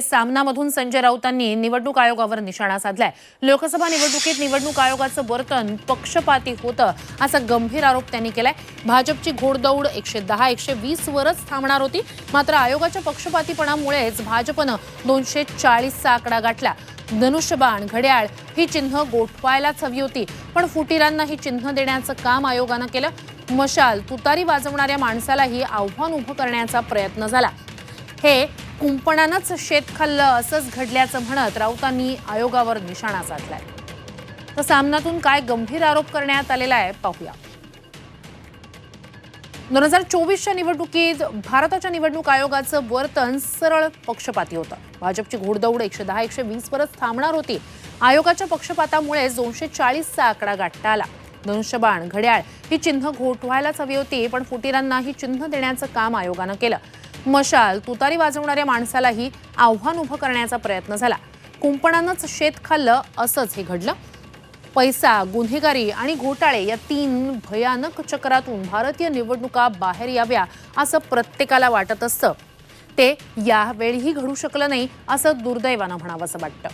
सामनामधून संजय राऊतांनी निवडणूक आयोगावर निशाणा साधलाय. लोकसभा निवडणुकीत निवडणूक आयोगाचं वर्तन पक्षपाती होतं असा गंभीर आरोप त्यांनी केलाय. भाजपची घोडदौड एकशे दहा एकशे वीस वरच थांबणार होती. मात्र आयोगाच्या पक्षपातीपणामुळेच भाजपनं दोनशे चाळीसचा आकडा गाठला. धनुष्यबाण घड्याळ ही चिन्ह गोठवायलाच हवी होती. पण फुटीरांना ही चिन्ह देण्याचं काम आयोगानं केलं. मशाल तुतारी वाजवणाऱ्या माणसालाही आव्हान उभं करण्याचा प्रयत्न झाला. हे कुंपणानंच शेत खाल्लं असंच घडल्याचं म्हणत राऊतांनी आयोगावर निशाणा साधलाय. तर सामनातून काय गंभीर आरोप करण्यात आलेला आहे पाहूया. दोन हजार चोवीसच्या निवडणुकीत भारताच्या निवडणूक आयोगाचं वर्तन सरळ पक्षपाती होतं. भाजपची घोडदौड एकशे दहा एकशे वीस वरच थांबणार होती. आयोगाच्या पक्षपातामुळे दोनशे चाळीसचा आकडा गाठता आला. धनुष्यबाण घड्याळ ही चिन्ह घोटवायलाच हवी होती पण फुटीरांना ही चिन्ह देण्याचं काम आयोगानं केलं. मशाल तुतारी वाजवणाऱ्या माणसालाही आव्हान उभं करण्याचा प्रयत्न झाला. कुंपणानंच शेत खाल्लं असंच हे घडलं. पैसा गुन्हेगारी आणि घोटाळे या तीन भयानक चक्रातून भारतीय निवडणुका बाहेर याव्या असं प्रत्येकाला वाटत असतं. ते यावेळीही घडू शकलं नाही असं दुर्दैवानं म्हणावंसं वाटतं.